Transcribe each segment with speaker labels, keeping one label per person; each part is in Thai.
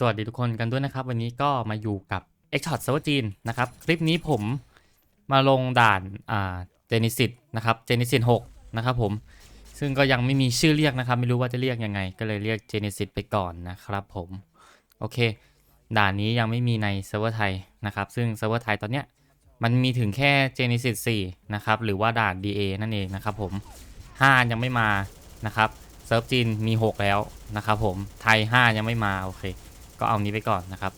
Speaker 1: สวัสดีทุกคนกันด้วยนะครับ วันนี้ก็มาอยู่กับ x s h o t Server จีนนะครับ คลิปนี้ผมมาลงด่านอ่าเจนิสิตนะครับเจนิสิต6นะครับผมซึ่งก็ยังไม่มีชื่อเรียกนะครับ ไม่รู้ว่าจะเรียกยังไง ก็เลยเรียกเจนิสิตไปก่อนนะครับผมโอเค ด่านนี้ยังไม่มีในเซิร์ฟเวอร์ไทยนะครับ ซึ่งเซิร์ฟเวอร์ไทยตอนเนี้ยมันมีถึงแค่ Genesis 4นะครับ หรือว่าด่าน DA นั่นเองนะครับผม5ยังไม่มานะครับเซิร์ฟจีนมี 6 แล้วนะครับผมไทย 5 ยังไม่มาโอเค ก็เอานี้ไปก่อนนะครับ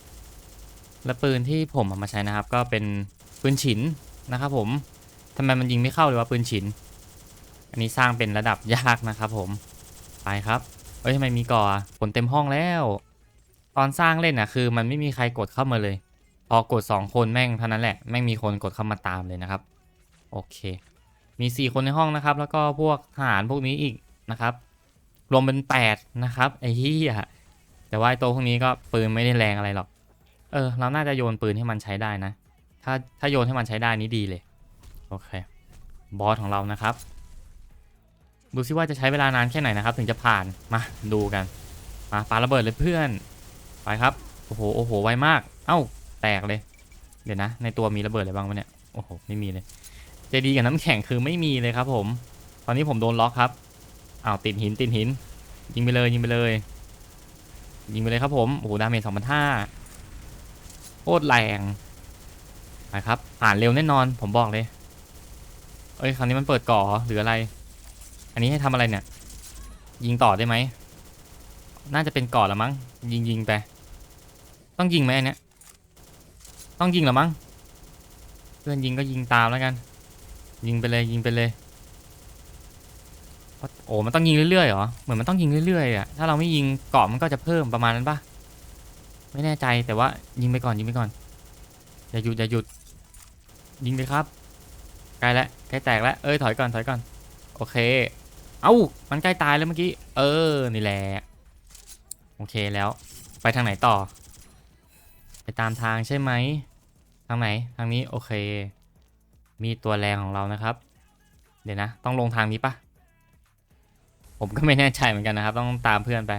Speaker 1: และปืนที่ผมเอามาใช้นะครับ ก็เป็นปืนฉินนะครับ ผมทำไมมันยิงไม่เข้าเลยว่าปืนฉิน อันนี้สร้างเป็นระดับยากนะครับผมไปครับเอ้ยทำไมมีก่อผลเต็มห้องแล้ว ตอนสร้างเล่นนะคือ มันไม่มีใครกดเข้ามาเลย พอกด 2 คนแม่งเท่านั้นแหละแม่งมีคนกดเข้ามาตามเลยนะครับ โอเค มี 4 คนในห้องนะครับ แล้วก็พวกทหารพวกนี้อีกนะครับ รวมเป็น 8 นะครับไอ้เหี้ย แต่ว่าไอ้ตัวพวกนี้ก็ปืนไม่ได้แรงอะไรหรอก เออ เราน่าจะโยนปืนให้มันใช้ได้นะ ถ้าถ้าโยนให้มันใช้ได้นี่ดีเลย โอเค บอสของเรานะครับ ดูซิว่าจะใช้เวลานานแค่ไหนนะครับ ถึงจะผ่าน มาดูกัน มาปาระเบิดเลยเพื่อน ไปครับ โอ้โห โอ้โห ไวมาก เอ้า แตกเลย เดี๋ยวนะ ในตัวมีระเบิดอะไรบ้างวะเนี่ย โอ้โห ไม่มีเลย เจดีกับน้ำแข็งคือไม่มีเลยครับ ผม ตอนนี้ผมโดนล็อกครับ อ้าวติดหินติดหิน ยิงไปเลยยิงไปเลย ยิงไปเลยครับผม โอ้โห ดาเมจสองพันห้าโคตรแรงไปครับผ่านเร็วแน่นอน ผมบอกเลย เอ้ย คราวนี้มันเปิดก่อหรืออะไร อันนี้ให้ทำอะไรเนี่ย ยิงต่อได้ไหม น่าจะเป็นก่อละมั้ง ยิงยิงไป ต้องยิงไหมอันเนี้ย ต้องยิงเหรอมั้ง เพื่อนยิงก็ยิงตามแล้วกัน ยิงไปเลยยิงไปเลย โอ้มันต้องยิงเรื่อยๆเหรอ เหมือนมันต้องยิงเรื่อยๆอะ ถ้าเราไม่ยิงเกาะมันก็จะเพิ่มประมาณนั้นปะไม่แน่ใจแต่ว่ายิงไปก่อนยิงไปก่อน อย่าหยุดอย่าหยุด ยิงไปครับ ใกล้แล้วใกล้แตกแล้ว เอ้ยถอยก่อนถอยก่อน โอเค เอ้ามันใกล้ตายแล้วเมื่อกี้ เออ นี่แหละ โอเคแล้ว ไปทางไหนต่อ ไปตามทางใช่ไหม ทางไหน ทางนี้โอเค มีตัวแรงของเรานะครับ เดี๋ยวนะ ต้องลงทางนี้ปะ ผมก็ไม่แน่ใจเหมือนกันนะครับ ต้องตามเพื่อนไป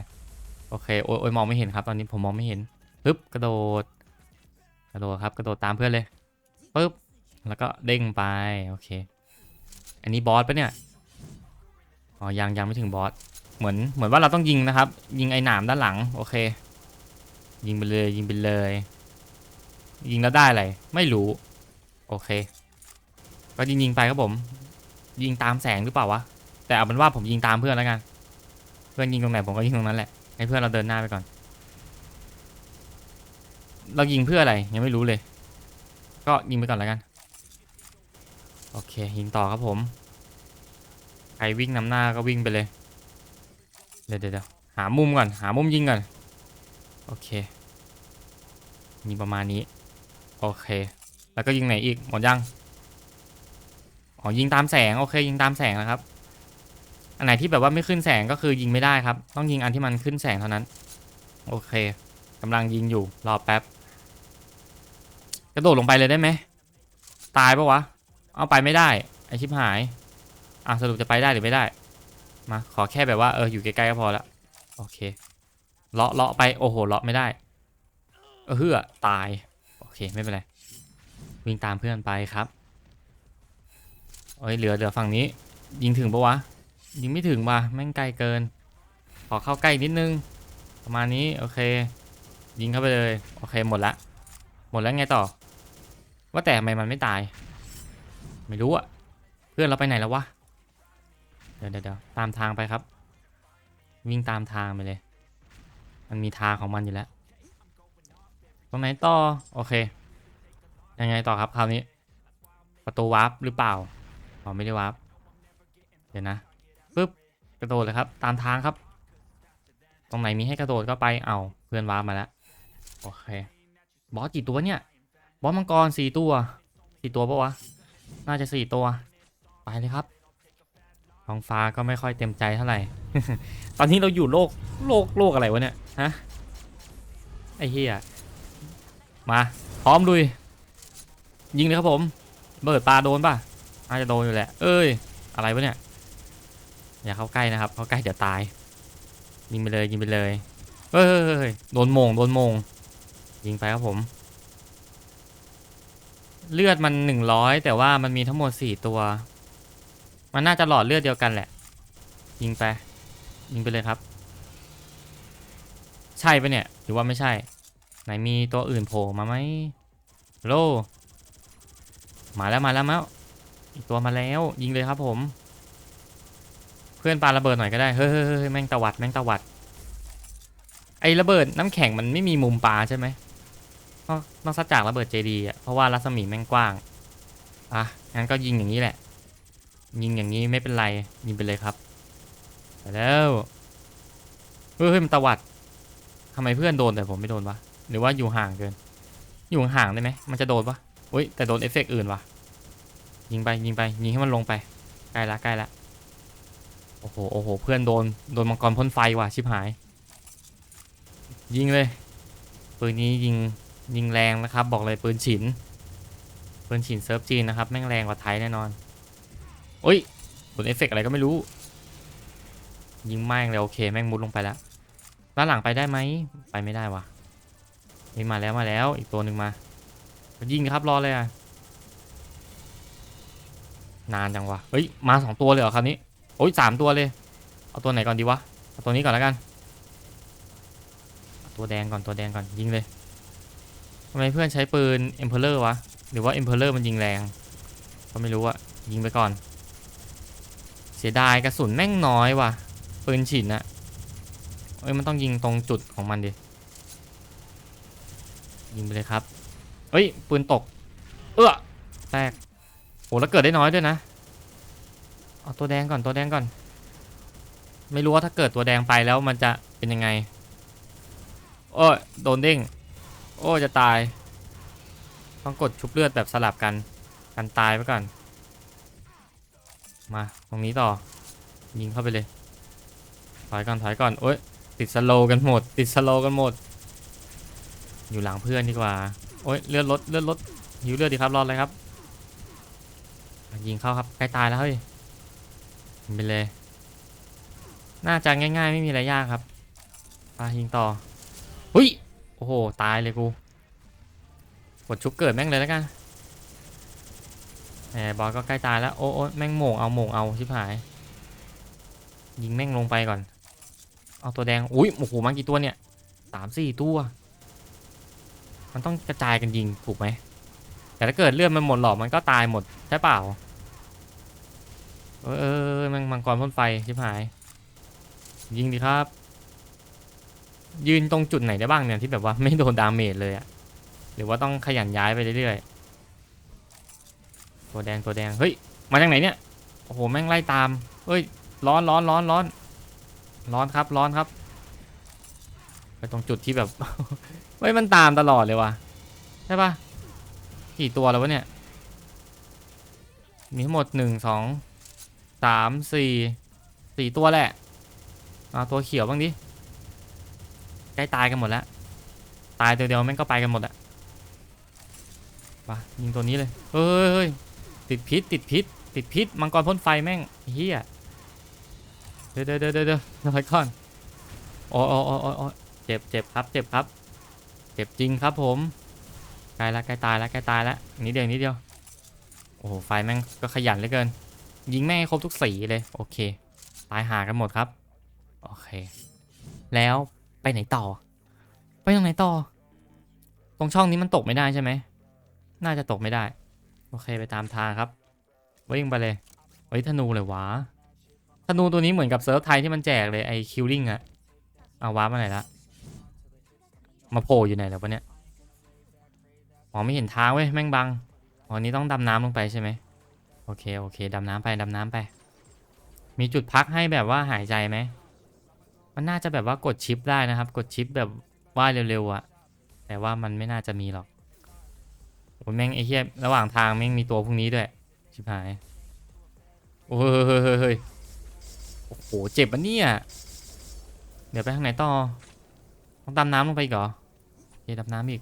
Speaker 1: โอเคโอ้ยอยมองไม่เห็นครับ ตอนนี้ผมมองไม่เห็นปึ๊บกระโดด กระโดดครับ กระโดดตามเพื่อนเลยปึ๊บแล้วก็เด้งไปโอเค อันนี้บอสปะเนี่ยอ๋อยังยังไม่ถึงบอสเหมือนเหมือนว่าเราต้องยิงนะครับ ยิงไอ้หนามด้านหลังโอเค ยิงไปเลยยิงไปเลย ยิงแล้วได้อะไรไม่รู้โอเค ก็ยิงยิงไปครับผม ยิงตามแสงหรือเปล่าวะ แต่เอาเป็นว่าผมยิงตามเพื่อนแล้วกัน เพื่อนยิงตรงไหนผมก็ยิงตรงนั้นแหละ ให้เพื่อนเราเดินหน้าไปก่อน เรายิงเพื่ออะไรยังไม่รู้เลย ก็ยิงไปก่อนแล้วกัน โอเคยิงต่อครับผม ใครวิ่งนำหน้าก็วิ่งไปเลย เดี๋ยวเดี๋ยวหามุมก่อน หามุมยิงก่อน โอเคยิงประมาณนี้ โอเค แล้วก็ยิงไหนอีก หมดยัง อ๋อยิงตามแสง โอเคยิงตามแสงนะครับ อันไหนที่แบบว่าไม่ขึ้นแสงก็คือยิงไม่ได้ครับ ต้องยิงอันที่มันขึ้นแสงเท่านั้น โอเคกำลังยิงอยู่รอแป๊บ กระโดดลงไปเลยได้ไหม ตายปะวะ เอาไปไม่ได้ไอชิบหาย อะสรุปจะไปได้หรือไม่ได้ มาขอแค่แบบว่าเอออยู่ใกล้ๆก็พอละโอเค เลาะเลาะไปโอ้โหเลาะไม่ได้ เออเฮือตาย โอเคไม่เป็นไร วิ่งตามเพื่อนไปครับเอ้ยเหลือเหลือฝั่งนี้ ยิงถึงปะวะ ยิงไม่ถึงว่ะแม่งไกลเกิน ขอเข้าใกล้นิดนึง ประมาณนี้โอเค ยิงเข้าไปเลยโอเคหมดละหมดแล้วไงต่อ ว่าแต่ทำไมมันไม่ตาย ไม่รู้อะเพื่อนเราไปไหนแล้ววะเดี๋ยวเดี๋ยวตามทางไปครับ วิ่งตามทางไปเลย มันมีทางของมันอยู่แล้วตรงไหนต่อโอเค ยังไงต่อครับคราวนี้ ประตูวาร์ปหรือเปล่าอ๋อไม่ได้วาร์ปเดี๋ยวนะ กระโดดเลยครับ ตามทางครับ ตรงไหนมีให้กระโดดก็ไปเอาเพื่อนว้ามาแล้วโอเคบอสกี่ตัวเนี่ยบอสมังกรสี่ตัวสี่ตัวปะวะน่าจะสี่ตัว ไปเลยครับท้องฟ้าก็ไม่ค่อยเต็มใจเท่าไหร่ ตอนนี้เราอยู่โลกโลกโลกอะไรวะเนี่ยฮะไอ้เหี้ยมาพร้อมลุย ยิงเลยครับผม เบิดปลาโดนป่ะน่าจะโดนอยู่แหละ เอ้ย อะไรวะเนี่ย อย่าเข้าใกล้นะครับ เข้าใกล้เดี๋ยวตาย ยิงไปเลยยิงไปเลย เฮ้ยโดนมงโดนมง ยิงไปครับผม เลือดมันหนึ่งร้อยแต่ว่ามันมีทั้งหมดสี่ตัว มันน่าจะหลอดเลือดเดียวกันแหละ ยิงไป ยิงไปเลยครับ ใช่ปะเนี่ย หรือว่าไม่ใช่ ไหนมีตัวอื่นโผล่มาไหมโลมาแล้วมาแล้วมาอีกตัวมาแล้ว ยิงเลยครับผม เพื่อนปาระเบิดหน่อยก็ได้เฮ้ยเฮ้ยเฮ้ยแม่งตวัดแม่งตวัด ไอ้ระเบิดน้ำแข็งมันไม่มีมุมปลาใช่ไหมนอกนอกจากระเบิดเจดีอะเพราะว่ารัศมีแม่งกว้างอะงั้นก็ยิงอย่างนี้แหละ ยิงอย่างนี้ไม่เป็นไรยิงไปเลยครับไปแล้วเฮ้ยมันตวัดทำไมเพื่อนโดนแต่ผมไม่โดนวะหรือว่าอยู่ห่างเกิน อยู่ห่างได้ไหมมันจะโดนปะอุ้ยแต่โดนเอฟเฟกต์อื่นวะยิงไปยิงไปยิงให้มันลงไปใกล้ละใกล้ละ โอ้โห โอ้โห เพื่อนโดน โดนมังกรพ่นไฟว่ะ ชิบหาย ยิงเลย ปืนนี้ยิง ยิงแรงนะครับ บอกเลยปืนฉิน ปืนฉินเซิร์ฟจีนนะครับ แม่งแรงกว่าไทยแน่นอนโอ้ยโดนเอฟเฟกต์อะไรก็ไม่รู้ ยิงแม่งเลยโอเค แม่งมุดลงไปแล้ว ด้านหลังไปได้ไหม ไปไม่ได้วะนี่มาแล้วมาแล้ว อีกตัวหนึ่งมา ยิงครับรอเลยอะ นานจังวะ เฮ้ย มาสองตัวเลยเหรอคราวนี้ โอ้ยสามตัวเลย เอาตัวไหนก่อนดีวะ เอาตัวนี้ก่อนแล้วกัน ตัวแดงก่อนตัวแดงก่อนยิงเลยทำไมเพื่อนใช้ปืน Emperor วะ หรือว่า Emperor มันยิงแรง ก็ไม่รู้อะยิงไปก่อน เสียดายกระสุนแม่งน้อยว่ะ ปืนฉินอะเอ้ยมันต้องยิงตรงจุดของมันดิ ยิงไปเลยครับ เอ้ยปืนตก เออแตกโหแล้วเกิดได้น้อยด้วยนะ เอาตัวแดงก่อนตัวแดงก่อน ไม่รู้ว่าถ้าเกิดตัวแดงไปแล้วมันจะเป็นยังไง โอ้ยโดนเด้ง โอ้จะตาย ต้องกดชุบเลือดแบบสลับกัน กันตายไปก่อน มาตรงนี้ต่อ ยิงเข้าไปเลย ถอยก่อนถอยก่อน โอ้ยติดสโลกันหมด ติดสโลกันหมด อยู่หลังเพื่อนดีกว่า โอ้ยเลือดลดเลือดลดหิวเลือดดีครับรอดเลยครับ ยิงเข้าครับใกล้ตายแล้วเฮ้ย ไปเลย น่าจะง่ายๆ ไม่มีอะไรยากครับไปยิงต่อหุยโอ้โห ตายเลยกูกดชุบเกิดแม่งเลยแล้วกันแหมบอลก็ใกล้ตายแล้ว โอ้โอแม่งโหม่งเอาโหม่งเอาชิบหาย ยิงแม่งลงไปก่อน เอาตัวแดง อุ้ยโอ้โหมากี่ตัวเนี่ยสามสี่ตัว มันต้องกระจายกันยิงถูกไหมแต่ถ้าเกิดเลือดมันหมดหลอดมันก็ตายหมดใช่เปล่า เออเออมังมังกรพ่นไฟชิบหาย ยิงดีครับ ยืนตรงจุดไหนได้บ้างเนี่ยที่แบบว่าไม่โดนดาเมจเลยอะหรือว่าต้องขยันย้ายไปเรื่อยๆตัวแดงตัวแดงเฮ้ยมาจากไหนเนี่ยโอ้โหแม่งไล่ตามเฮ้ยร้อนร้อนร้อนร้อนร้อนครับร้อนครับไปตรงจุดที่แบบเฮ้ยมันตามตลอดเลยว่ะใช่ปะกี่ตัวแล้ววะเนี่ยมีทั้งหมดหนึ่งสอง สามสี่สี่ตัวแหละเอาตัวเขียวบ้างดิใกล้ตายกันหมดแล้ว ตายเดียวๆแม่งก็ไปกันหมดอะไปยิงตัวนี้เลยเฮ้ยเฮ้ยติดพิษติดพิษติดพิษมังกรพ่นไฟแม่งเฮียเดี๋ยวเดี๋ยวเดี๋ยวเดี๋ยวเดี๋ยก่อนอ้โอ้โอ้โอ้โอ้เจ็บเจ็บครับเจ็บครับเจ็บจริงครับผมใกล้ละใกล้ตายละใกล้ตายละนิดเดียวนิดเดียวโอ้โหไฟแม่งก็ขยันเหลือเกิน ยิงแม่งให้ครบทุกสีเลย โอเค ตายหากันหมดครับ โอเค แล้วไปไหนต่อ ไปตรงไหนต่อ ตรงช่องนี้มันตกไม่ได้ใช่ไหม น่าจะตกไม่ได้ โอเคไปตามทางครับวิ่งไปเลยเฮ้ยธนูเลยวะธนูตัวนี้เหมือนกับเซิร์ฟไทยที่มันแจกเลยไอ้คิวลิงอะเอาว้าร์ปมาไหนละ มาโผล่อยู่ไหนแล้ววะเนี่ยมองไม่เห็นทางเว้ยแม่งบังอ๋อนี้ต้องดำน้ำลงไปใช่ไหม โอเค โอเค ดำน้ำไป ดำน้ำไป มีจุดพักให้แบบว่าหายใจไหม มันน่าจะแบบว่ากดชิปได้นะครับ กดชิปแบบว่ายเร็วๆอะแต่ว่ามันไม่น่าจะมีหรอกโอ้ยแม่งไอ้เหี้ยระหว่างทางแม่งมีตัวพวกนี้ด้วย ชิบหาย โอ้เฮ้ยเฮ้ยเฮ้ยเฮ้ยโอ้โห เจ็บอันเนี่ย เดี๋ยวไปทางไหนต่อ ต้องดำน้ำลงไปอีกเหรอโอเคดำน้ำอีก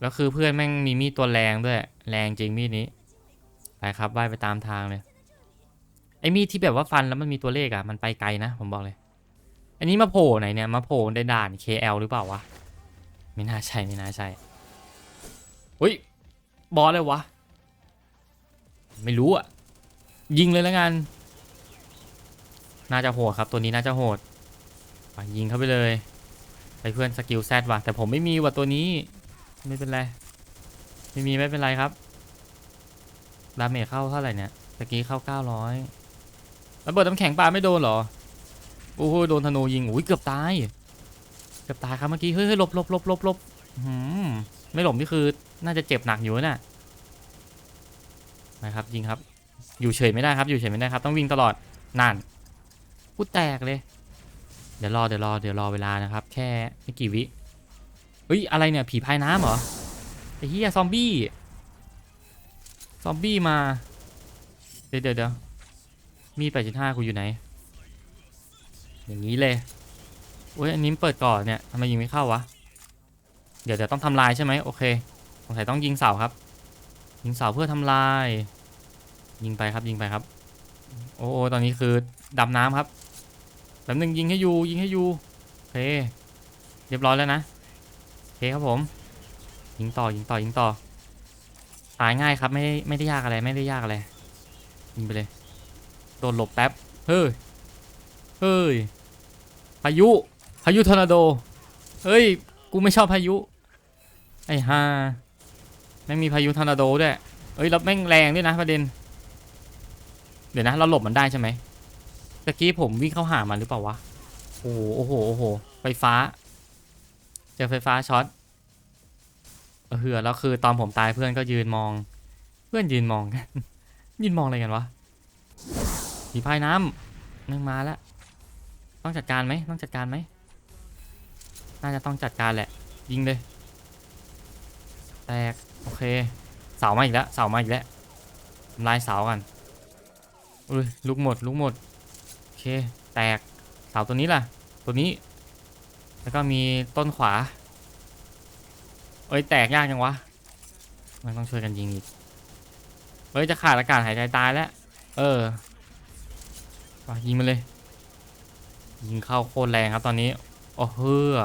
Speaker 1: แล้วคือเพื่อนแม่งมีมีดตัวแรงด้วย แรงจริงมีดนี้ ไปครับว่ายไปตามทางเลยไอ้มีดที่แบบว่าฟันแล้วมันมีตัวเลขอะมันไปไกลนะผมบอกเลย อันนี้มาโผล่ไหนเนี่ยมาโผล่ในด่าน KL หรือเปล่าวะไม่น่าใช่ไม่น่าใช่อุ้ยบอสเลยวะ ไม่รู้อะยิงเลยแล้วกันน่าจะโหดครับ ตัวนี้น่าจะโหดไปยิงเข้าไปเลยไปเพื่อนสกิลแซดว่ะแต่ผมไม่มีว่ะตัวนี้ ไม่เป็นไร ไม่มีไม่เป็นไรครับ ดาเมจเข้าเท่าไหร่เนี่ยตะกี้เข้า900ระเบิดน้ำแข็งปลาไม่โดนเหรอ โอ้โหโดนธนูยิงอุ้ยเกือบตาย เกือบตายครับเมื่อกี้ เฮ้ยเฮ้ยหลบหลบหลบหลบหลบหือไม่หลบนี่คือน่าจะเจ็บหนักอยู่น่ะนะครับยิงครับ อยู่เฉยไม่ได้ครับ อยู่เฉยไม่ได้ครับ ต้องวิ่งตลอดนั่นพูดแตกเลย เดี๋ยวรอเดี๋ยวรอเดี๋ยวรอเวลานะครับ แค่ไม่กี่วิเฮ้ยอะไรเนี่ยผีพายน้ำเหรอไอ้เหี้ยซอมบี้ ซอมบี้มา เดี๋ยวเดี๋ยวเดี๋ยวมีด8.5กูอยู่ไหน อย่างนี้เลยโอ้ยอันนี้เปิดก่อนเนี่ยทำไมยิงไม่เข้าวะ เดี๋ยวเดี๋ยวต้องทำลายใช่ไหมโอเคสงสัยต้องยิงเสาครับ ยิงเสาเพื่อทำลาย ยิงไปครับยิงไปครับ โอ้โอตอนนี้คือดำน้ำครับแบบหนึ่งยิงให้อยู่ยิงให้อยู่โอเค เรียบร้อยแล้วนะโอเคครับผม ยิงต่อยิงต่อยิงต่อ ตายง่ายครับไม่ได้ไม่ได้ยากอะไรไม่ได้ยากอะไรยิงไปเลย โดนหลบแป๊บ เฮ้ย เฮ้ย พายุ พายุทอร์นาโด เฮ้ย กูไม่ชอบพายุ ไอ้ห่าแม่งมีพายุทอร์นาโดด้วย เอ้ยแล้วแม่งแรงด้วยนะประเด็น เดี๋ยวนะ เราหลบมันได้ใช่ไหมตะกี้ผมวิ่งเข้าหามันหรือเปล่าวะ โอ้โห โอ้โห โอ้โห ไฟฟ้า เจอไฟฟ้าช็อต เออเหือแล้วคือตอนผมตายเพื่อนก็ยืนมอง เพื่อนยืนมองกันยืนมองอะไรกันวะผีพายน้ำนึงมาแล้วต้องจัดการไหมต้องจัดการไหมน่าจะต้องจัดการแหละ ยิงเลยแตกโอเคเสามาอีกแล้วเสามาอีกแล้วทำลายเสากันอุ้ยลูกหมดลูกหมดโอเคแตกเสาตัวนี้ล่ะ ตัวนี้ แล้วก็มีต้นขวา เอ้ยแตกยากจังวะ มันต้องช่วยกันยิงอีก เฮ้ยจะขาดอากาศหายใจตายแล้ว เออไปยิงมันเลย ยิงเข้าโคตรแรงครับตอนนี้ โอ้เฮ้อ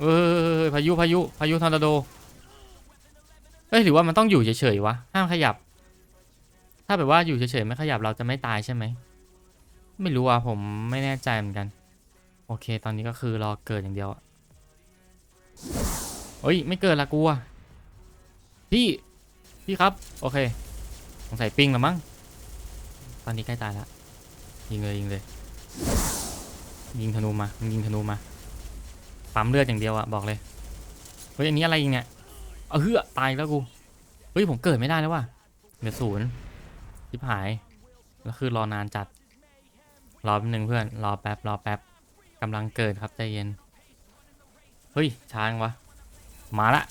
Speaker 1: เอ้ยพายุพายุพายุทอร์นาโด เอ้ยหรือว่ามันต้องอยู่เฉยๆวะ ห้ามขยับ ถ้าแบบว่าอยู่เฉยๆไม่ขยับเราจะไม่ตายใช่ไหม ไม่รู้อะผมไม่แน่ใจเหมือนกัน โอเค ตอนนี้ก็คือรอเกิดอย่างเดียวอะ เฮ้ย ไม่เกิดละกูอะพี่ พี่ครับ โอเคสงสัยปิ้งล้วมั้ง ตอนนี้ใกล้ตายแล้วยิงเลยยิงเลย ยิงธนูมามยิงธนูมา ปั๊มเลือดอย่างเดียวอะบอกเลย เฮ้ย อันนี้อะไรยิงเนี่ยเอาเฮือตายแล้วกู เฮ้ย ผมเกิดไม่ได้แล้วว่ะเหลือศูนย์ทิพหาย แล้วคือรอนานจัด รอแป๊บนึงเพื่อน รอแป๊บ รอแป๊บกำลังเกิดครับใจเย็น เฮ้ย ช้างวะ มาละ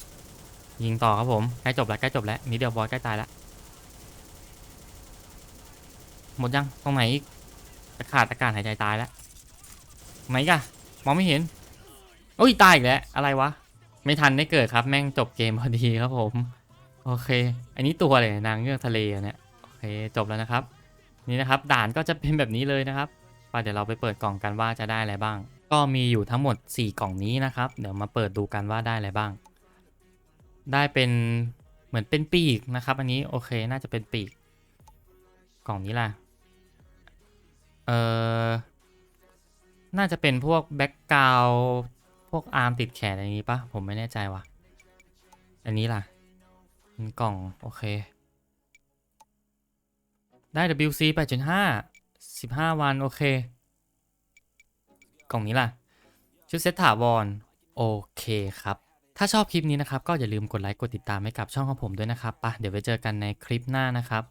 Speaker 1: ยิงต่อครับผม ใกล้จบแล้วใกล้จบแล้วนิดเดียวบอสใกล้ตายแล้วหมดยัง ตรงไหนอีกจะขาดอากาศหายใจตายแล้วไหนกะมองไม่เห็นโอ้ยตายอีกแล้ว อะไรวะ ไม่ทันได้เกิดครับ แม่งจบเกมพอดีครับผม โอเค อันนี้ตัวอะไรนางเงือกทะเลเนี่ย โอเค จบแล้วนะครับ นี่นะครับ ด่านก็จะเป็นแบบนี้เลยนะครับไปเดี๋ยวเราไปเปิดกล่องกันว่าจะได้อะไรบ้าง ก็มีอยู่ทั้งหมด 4 กล่องนี้นะครับ เดี๋ยวมาเปิดดูกันว่าได้อะไรบ้าง ได้เป็นเหมือนเป็นปีกนะครับ อันนี้โอเคน่าจะเป็นปีก กล่องนี้ล่ะ เออน่าจะเป็นพวกแบ็กกราวพวกอาร์มติดแขนอะไรนี้ปะผมไม่แน่ใจว่ะ อันนี้ล่ะเป็นกล่อง โอเค ได้ WC 8.5 15 วัน โอเค กล่องนี้ล่ะ ชุดเซตถาวร โอเคครับ ถ้าชอบคลิปนี้นะครับก็อย่าลืมกดไลค์กดติดตามให้กับช่องของผมด้วยนะครับปะเดี๋ยวไปเจอกันในคลิปหน้านะครับ